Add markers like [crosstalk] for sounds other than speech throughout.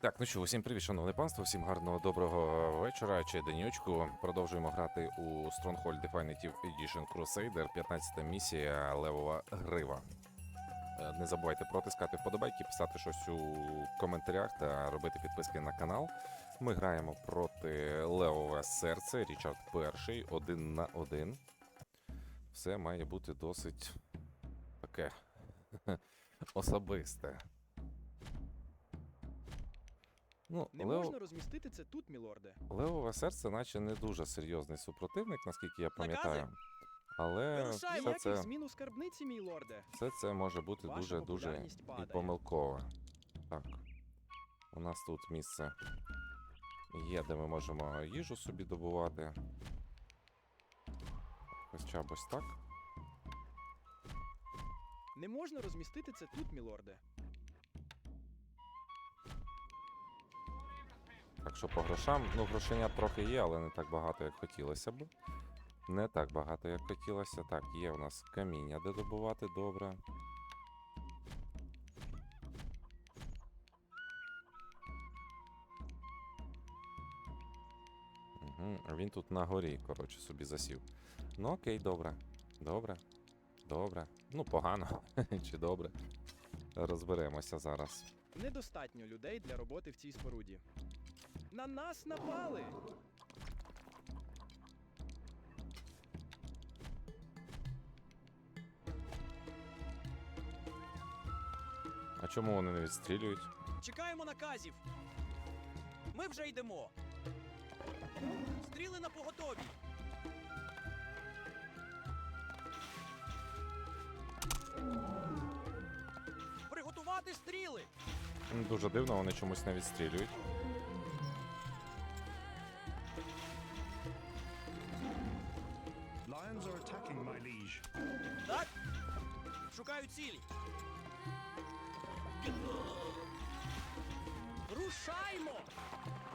Так, ну що, усім привіт, шановне панство, всім гарного доброго вечора чи денючку. Продовжуємо грати у Stronghold Definitive Edition Crusader, 15-та місія Левова Грива. Е, Не забувайте протискати вподобайки, писати щось у коментарях та робити підписки на канал. Ми граємо проти Левове серце, Річард перший, один на один. Все має бути досить таке [laughs] особисте. Ну, Не Лео... можна розмістити це тут, мілорде. Левове серце, наче не дуже серйозний супротивник, наскільки я пам'ятаю. Але все це, зміну скарбниці, мій лорде. все це може бути дуже дуже і помилкове. Так. У нас тут місце є, де ми можемо їжу собі добувати. Хоча б ось так. Не можна розмістити це тут, мілорде. Так що по грошам, ну грошенят трохи є, але не так багато, як хотілося б. Не так багато, як хотілося. Так, є у нас каміння, де добувати добре. Угу, він тут на горі, коротше, собі засів. Ну окей, добре. Добре. Добре. Ну, погано. [laughs] Чи добре. Розберемося зараз. Недостатньо людей для роботи в цій споруді. На нас напали! А чому вони не відстрілюють? Чекаємо наказів. Ми вже йдемо. Стріли на поготові. Приготувати стріли. Дуже дивно, вони чомусь не відстрілюють.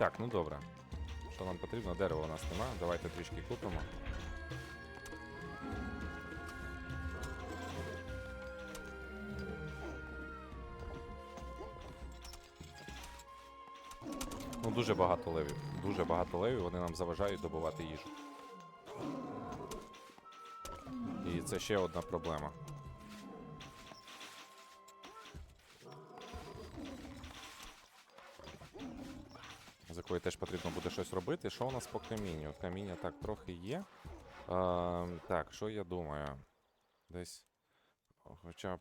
Так, ну добре. Що нам потрібно? Дерева у нас нема. Давайте трішки купимо. Ну, дуже багато левів. Дуже багато левів, вони нам заважають добувати їжу. І це ще одна проблема. З якої теж потрібно буде щось робити. Що у нас по камінню? Каміння так трохи є. Е, так, що я думаю? Десь хоча б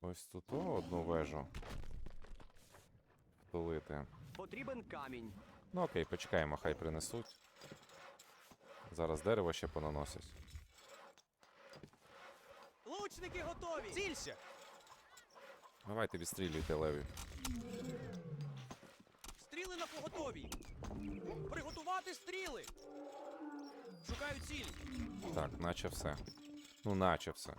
ось тут о, одну вежу втулити. Потрібен камінь. Ну окей, почекаємо, хай принесуть. Зараз дерево ще понаносять. Лучники готові! Цілься! Давайте відстрілюйте леві. Стріли на поготові. Приготувати стріли. Шукаю цілі. Так, наче все. Ну, наче все.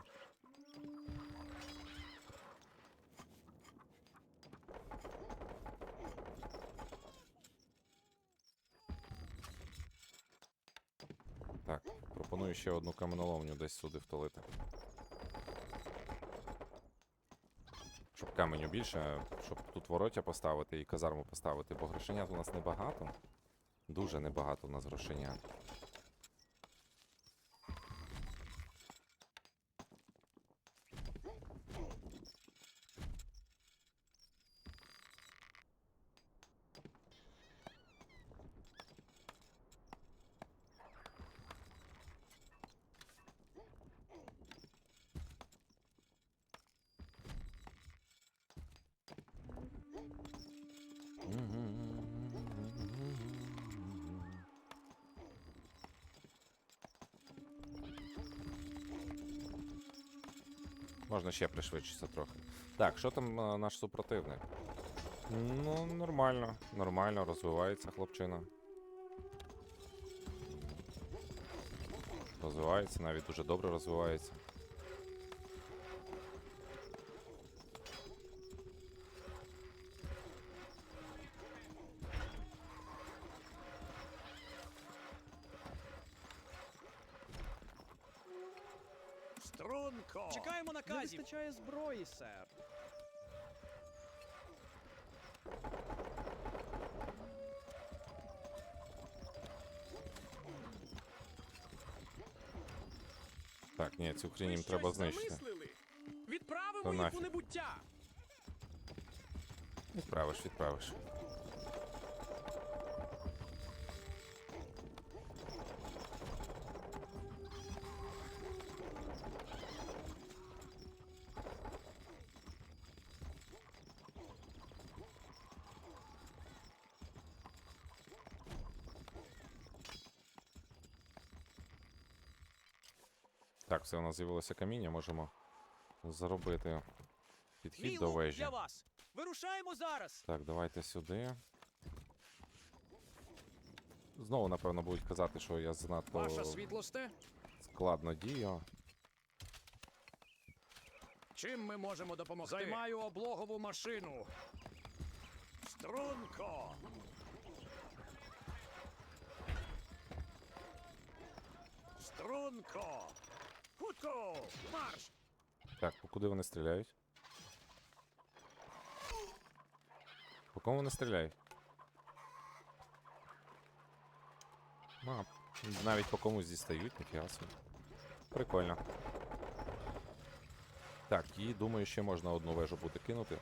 Так, пропоную ще одну каменоломню десь сюди втулити. Каменю більше, щоб тут вороття поставити і казарму поставити, бо грошенят у нас небагато. Дуже небагато у нас грошенят. Ще пришвидшитися трохи. Так, що там а, наш супротивник? Ну, нормально, нормально, розвивається хлопчина. Розвивається, навіть дуже добре розвивається. Струнко! Чекаємо Не наказів. вистачає зброї, сер. Так, ні, цю хрінь їм треба знищити. Відправимо їх у небуття. Відправиш, відправиш. Так, все, у нас з'явилося каміння, можемо заробити підхід до лук вежі. для вас. Вирушаємо зараз. Так, давайте сюди. Знову, напевно, будуть казати, що я занадто Ваша світлосте, складно дію. чим ми можемо допомогти? Займаю облогову машину. Струнко. Струнко. Марш. Так, по куди вони стріляють? По кому вони стріляють? А, навіть по комусь дістають, ніфіга собі. Прикольно. Так, і думаю, ще можна одну вежу буде кинути.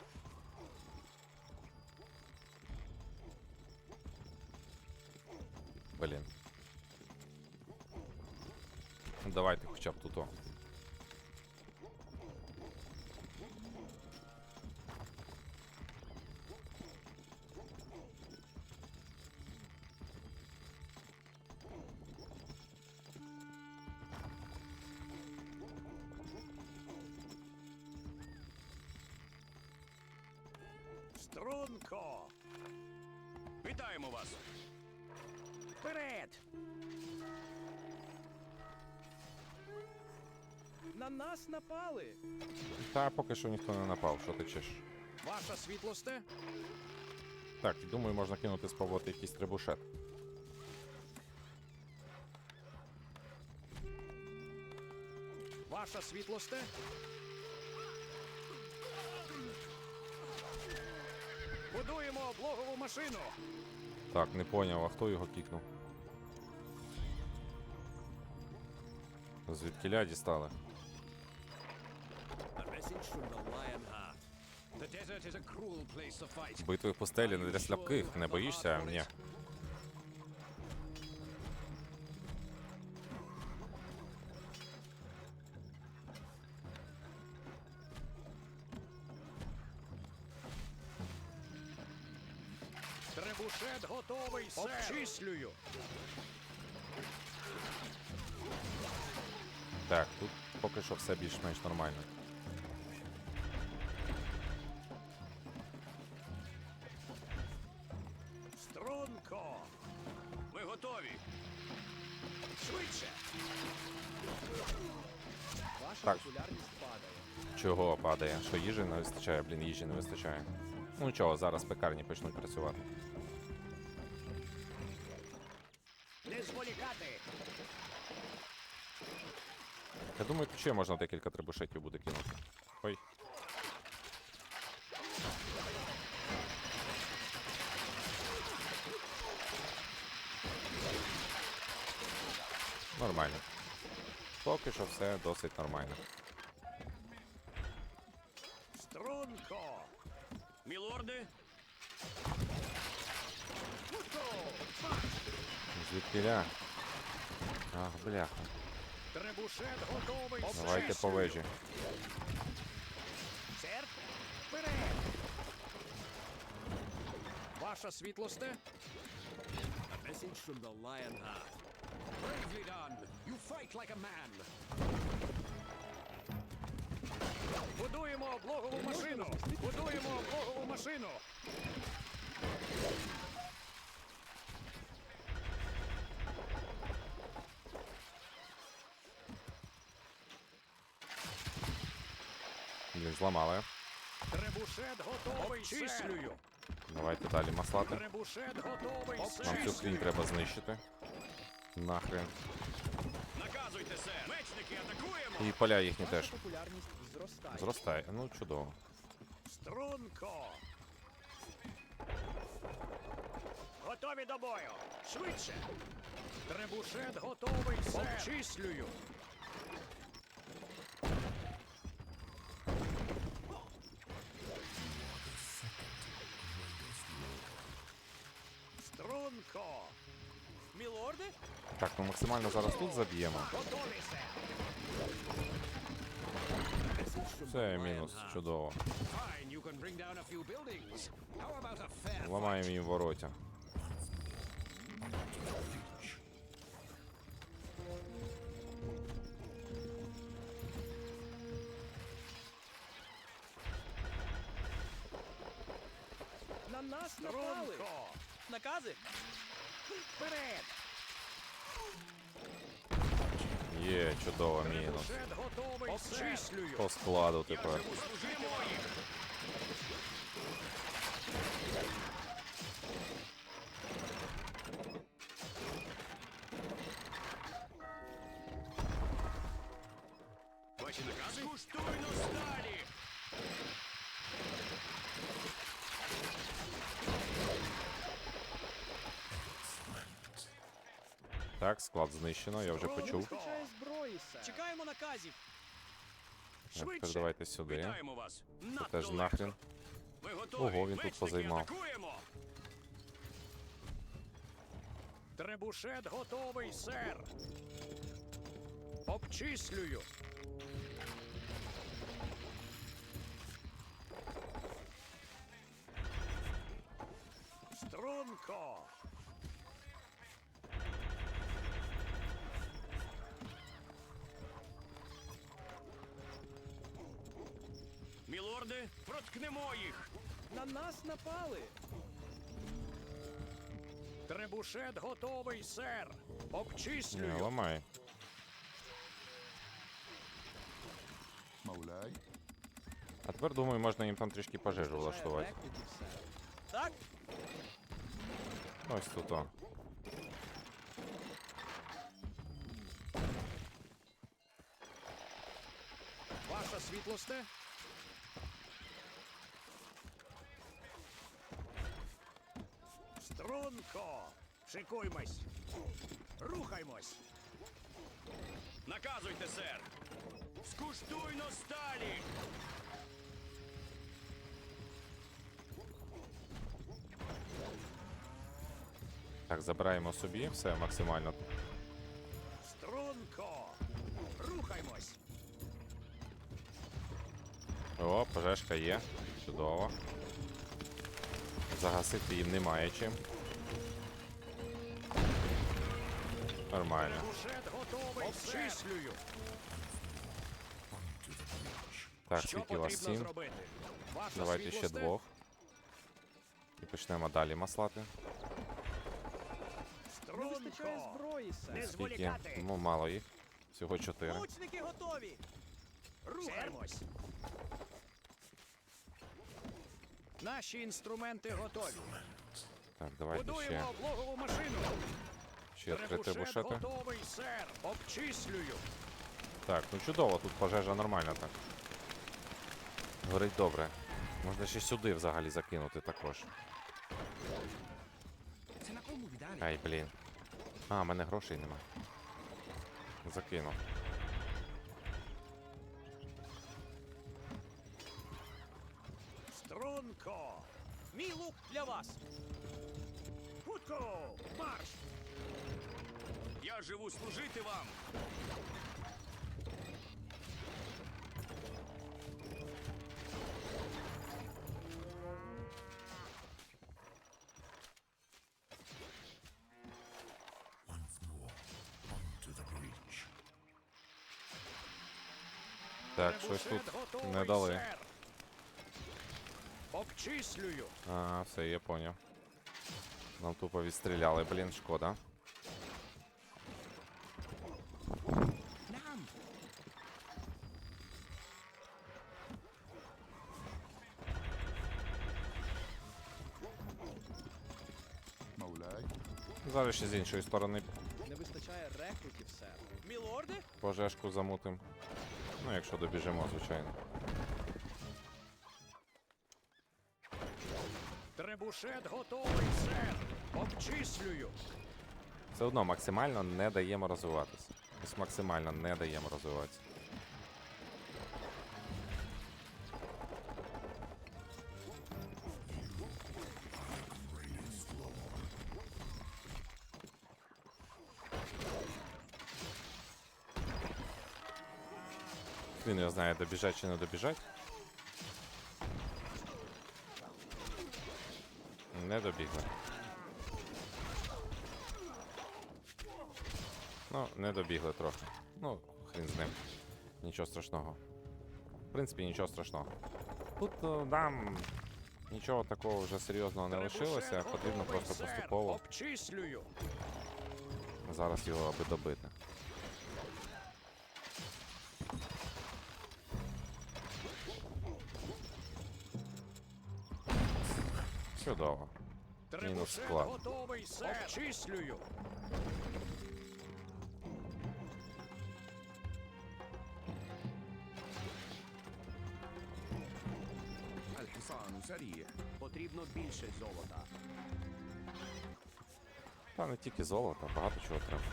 Нас напали. Та поки що ніхто не напав, що ти чеш. Ваша світлосте, Так, думаю, можна кинути спробувати якийсь трибушет. ваша світлосте. Будуємо облогову машину. Так, не поняв, а хто його кікнув? Звідкіля дістали? Битви в пустелі не для слабких, не боїшся? Ні. Требушет готовий, сер. Обчислюю. Так, тут поки що все більш-менш нормально. Що їжі не вистачає? Блін, їжі не вистачає. Ну нічого, зараз пекарні почнуть працювати. Не зволікати. Я думаю, тут ще можна декілька трибушетів буде кинути. Ой. Нормально. Поки що все досить нормально. Струнко. Мілорди, Звідкіля? Ах, бляха. требушет готовий, Давайте по вежі. Сер. Вперед. Ваша світлосте. A message from the Lionheart. Bravely done. You fight like a man. Будуємо облогову машину. Будуємо облогову машину. Блін, зламали. Требушет готовий, Обчислюю. Давайте далі маслати. Требушет готовий, Нам цю хрінь треба знищити. Нахрен. Наказуйте, сер! Мечники атакуємо! І поля їхні теж. зростає. Зростає. Ну, чудово. Струнко! Готові до бою! Швидше! Требушет готовий, сер! Обчислюю! Струнко! Так, ну максимально зараз тут заб'ємо. Це мінус, чудово. Ламаємо їм вороття. На нас напали! Накази? Вперед. Є, чудово, мінус. Обчислюю. По складу тепер. Склад знищено, я вже почув. Чекаємо наказів. Тепер давайте сюди. Це теж нахрен. Ми готові. Ого, він тут позаймав. Требушет готовий, сер. Обчислюю. Струнко. нас напали. Требушет готовий, сер. Обчислюю. Не, ламай. А тепер, думаю, можна їм там трішки пожежу влаштувати. Так? Ось тут он. Ваша світлосте? Струнко. Шикуймось. Рухаймось. Наказуйте, сер. Скуштуйно сталі. Так, забираємо собі, все максимально. Струнко. Рухаймось. О, пожежка є. Чудово. Загасити їм немає чим. Нормально. Так, скільки вас сім. Давайте ще двох. І почнемо далі маслати. Скільки? Ну, мало їх. Всього чотири. Наші інструменти готові. Так, давайте ще, Будуємо облогову машину. ще три Требушет трибушети. готовий, сер. Обчислюю. Так, ну чудово, тут пожежа нормальна так. Горить добре. Можна ще сюди взагалі закинути також. Ай, блін. А, в мене грошей нема. Закинув. Для вас. Хутко. Марш. Я живу служити вам. Так, щось тут не дали. Обчислюю. А, все, я понял. Нам тупо відстріляли, блін, шкода. Нам. Зараз ще з іншої сторони не вистачає рекрутів, сер. Мілорди? пожежку замутим. Ну, якщо добіжимо, звичайно. Рикошет готовий, сер. Обчислюю. Все одно максимально не даємо розвиватися. Ось максимально не даємо розвиватися. Він не знає, добіжать чи не добіжать. Не добігли. Ну, не добігли трохи. Ну, хрін з ним. Нічого страшного. В принципі, нічого страшного. Тут е, нам нічого такого вже серйозного не лишилося, потрібно просто поступово Обчислюю. зараз його аби добити. Чудово. Мінус склад. готовий, сер. Обчислюю. Потрібно більше золота. Та не тільки золота, багато чого треба.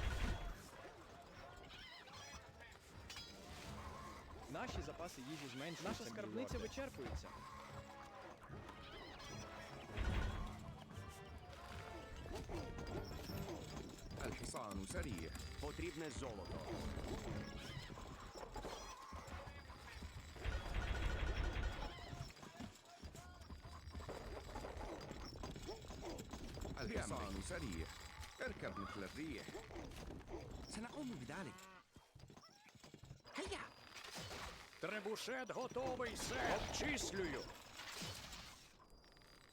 Наші запаси їжі зменшуються. Наша скарбниця вичерпується. الحصان سريع Потрібне золото. الحصان سريع اركب مثل الريح سنقوم بذلك هيا Требушет готовий, сер. Обчислюю.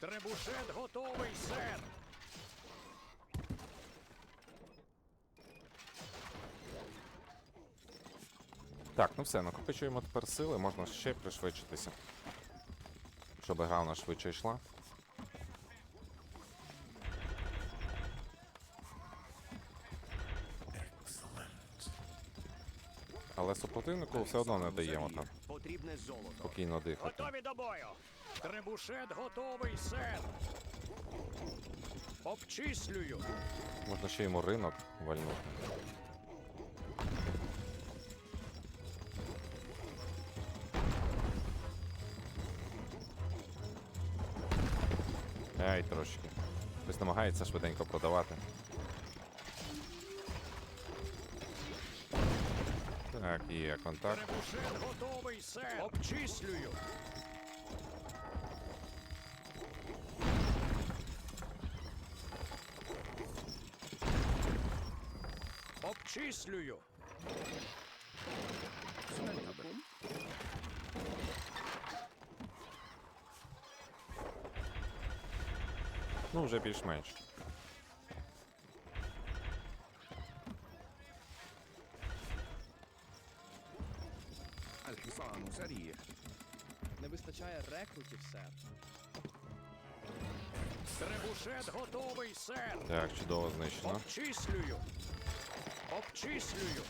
Требушет готовий, сер. Так, ну все, накопичуємо тепер сили, можна ще пришвидшитися. Щоб гра у нас швидше йшла. Але супротивнику все одно не даємо там Потрібне золото. спокійно дихати. Готові до бою. Требушет готовий, сер. Обчислюю. Можна ще йому ринок вальнути. Хтось намагається швиденько продавати. Так, є контакт. Требушет готовий, сер. Обчислюю. Обчислюю. вже більш-менш. Не вистачає рекрутів, сер. Требушет готовий, сер. Так, чудово знищено. Обчислюю. Обчислюю.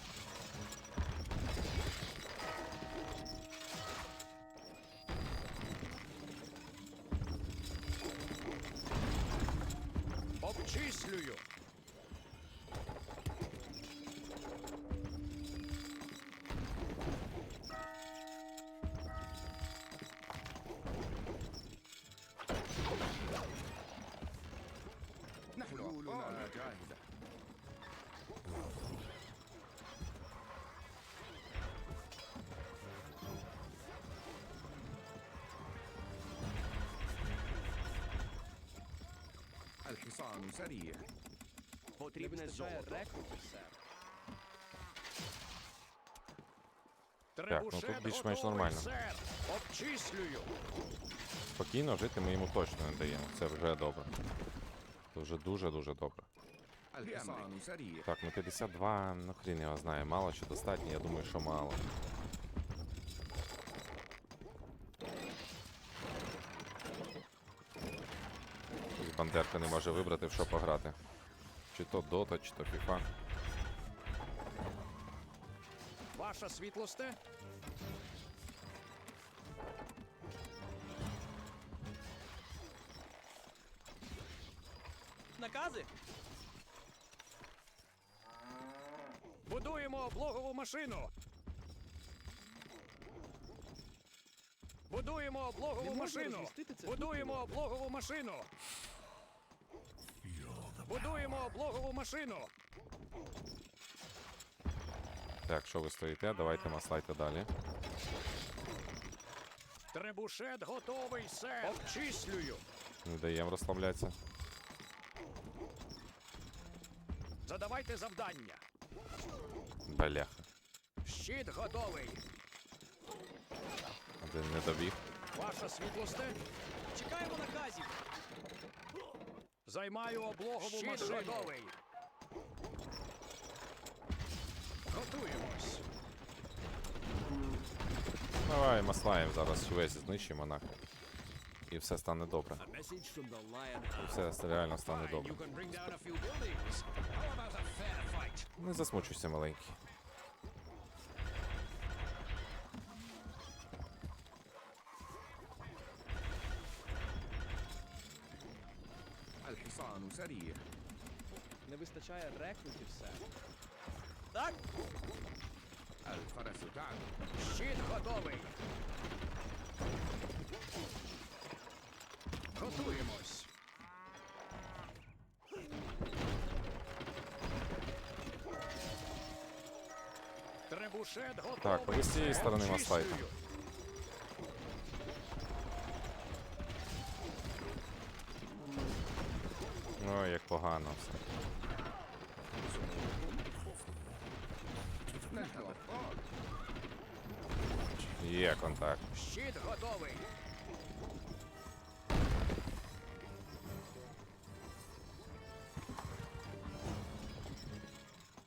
الحصان سريع Не Потрібне вистачає золото. рекрутів, сер. ну тут Требушет більш-менш готовий, нормально. Сер. Обчислюю. Спокійно жити ми йому точно не даємо. Це вже добре. Це вже дуже-дуже добре. الحصان سريع Так, ну 52, ну хрін його знає, мало чи достатньо, я думаю, що мало. Якось не може вибрати, в що пограти. Чи то Дота, чи то FIFA. Ваша світлосте. Накази? Будуємо облогову машину. Будуємо облогову машину. розмістити це Будуємо облогову машину. Будуємо облогову машину. Так, що ви стоїте? Давайте маслайте далі. Требушет готовий, сер. Обчислюю. Не даємо розслаблятися. Задавайте завдання. Бляха. Щит готовий. Один не добіг. Ваша світлосте. Чекаємо наказів. Займаю облогову Щит машину. готовий. Готуємось. Давай маслаємо зараз весь знищимо нахер. І все стане добре. І все реально стане добре. you can bring і все. Так? Альфа-Ресутан, щит готовий. Готуємось. Требушет готовий. Так, вони з цієї сторони вас файтом. Ой, як погано все. Контакт. Щит готовий.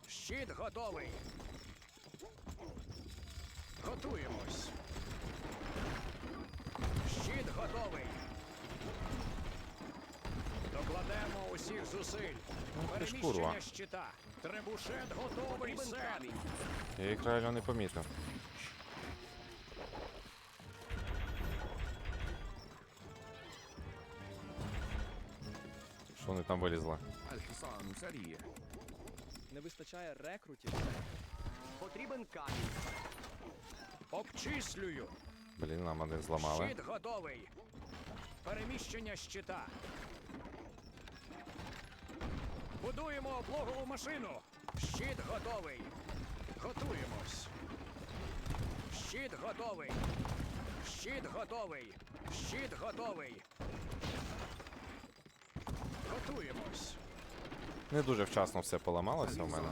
Щит готовий. Готуємось. Щит готовий. Докладемо усіх зусиль. курва. Переміщення щита. Требушет готовий, сер. Я їх реально не помітив. там вилізла. Не вистачає рекрутів. Потрібен камінь. Обчислюю. Блін, нам один зламали. Щит готовий. Переміщення щита. Будуємо облогову машину. Щит готовий. Готуємось. Щит готовий. Щит готовий. Щит готовий. Рятуємось. Не дуже вчасно все поламалося в мене.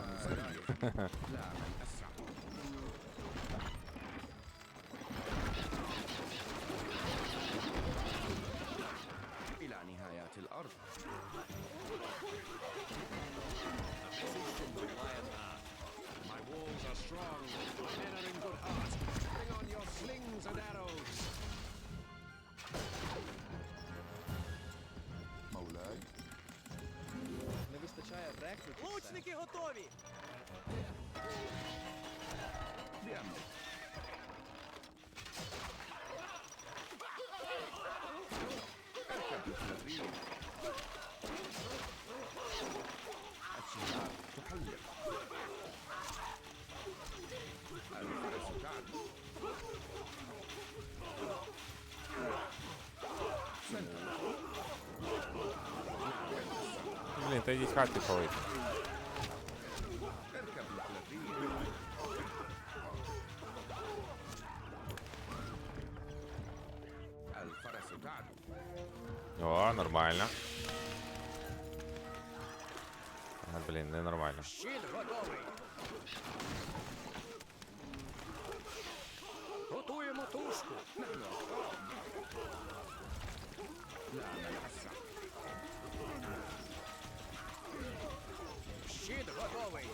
My walls are strong. My men are in good heart. Bring on your slings and arrows. рекрутів, Лучники готові! بأمرك اركب مثل الريح الشهاب تحلق الفرس تعدو Блін, та йдіть хаті палити. О, нормально. А, Блін, не нормально. Щит готовий. Готуємо тушку. Щит готовий.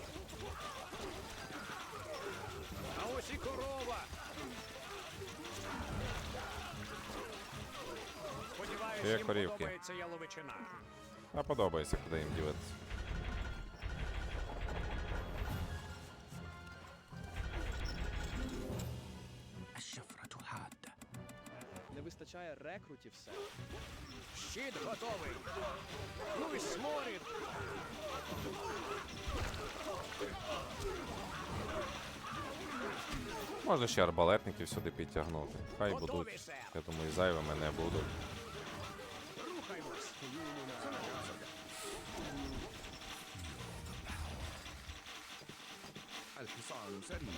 А ось і корова. Є корівки. А подобається, куди їм дивитися. Не вистачає рекрутів все. Щит готовий. Ну і сморід. Можна ще арбалетників сюди підтягнути. Хай Готові, будуть. сер. Я думаю, зайвими не будуть. царів.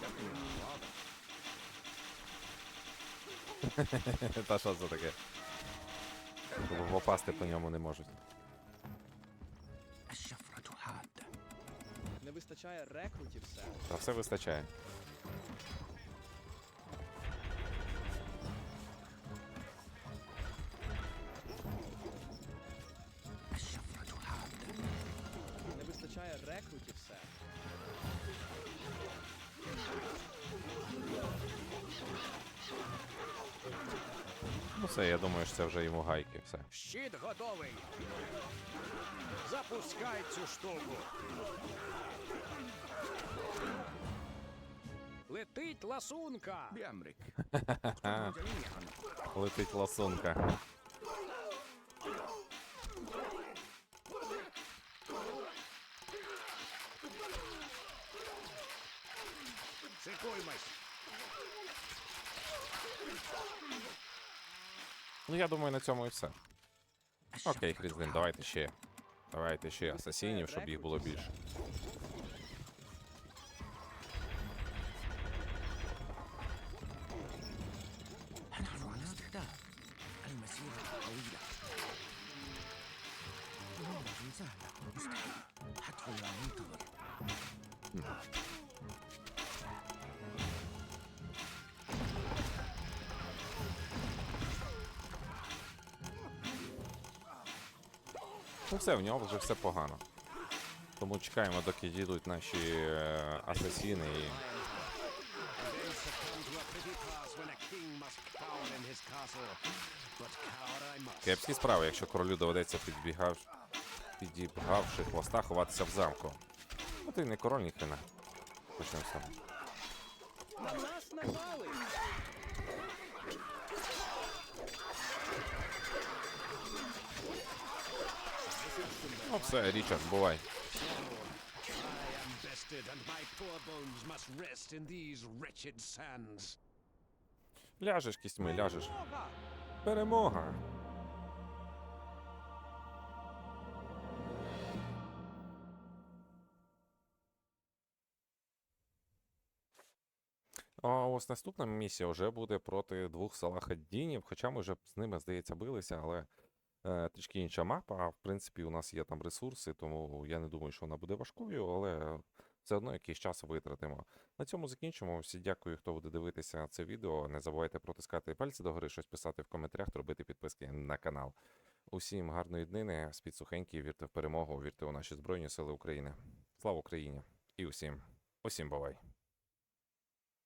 Дякую. Та що за таке? Попасти по ньому не можуть. Не вистачає рекрутів все. Та все вистачає. все, я думаю, що це вже йому гайки. все. Щит готовий. Запускай цю штуку. Летить ласунка. Бямрик. [laughs] Летить ласунка. я думаю, на цьому і все. Окей, Хріздин, давайте ще. Давайте ще асасінів, щоб їх було більше. Hmm. Ну все, в нього вже все погано. Тому чекаємо, доки дійдуть наші е, асасіни і. Кепські справи, якщо королю доведеться підбігав, підібгавши хвоста, ховатися в замку. Ну ти не король, ні хрена. Почнемо того. На нас напали! Ну все, Річард, бувай. Ляжеш кістьми, ляжеш. Перемога! А ось наступна місія вже буде проти двох салахаддінів, хоча ми вже з ними, здається, билися, але трішки інша мапа. А в принципі, у нас є там ресурси, тому я не думаю, що вона буде важкою, але все одно якийсь час витратимо. На цьому закінчимо. Всі дякую, хто буде дивитися це відео. Не забувайте протискати пальці догори, щось писати в коментарях, робити підписки на канал. Усім гарної днини, спіть сухенькі, вірте в перемогу, вірте у наші Збройні Сили України. Слава Україні! І усім, усім бувай!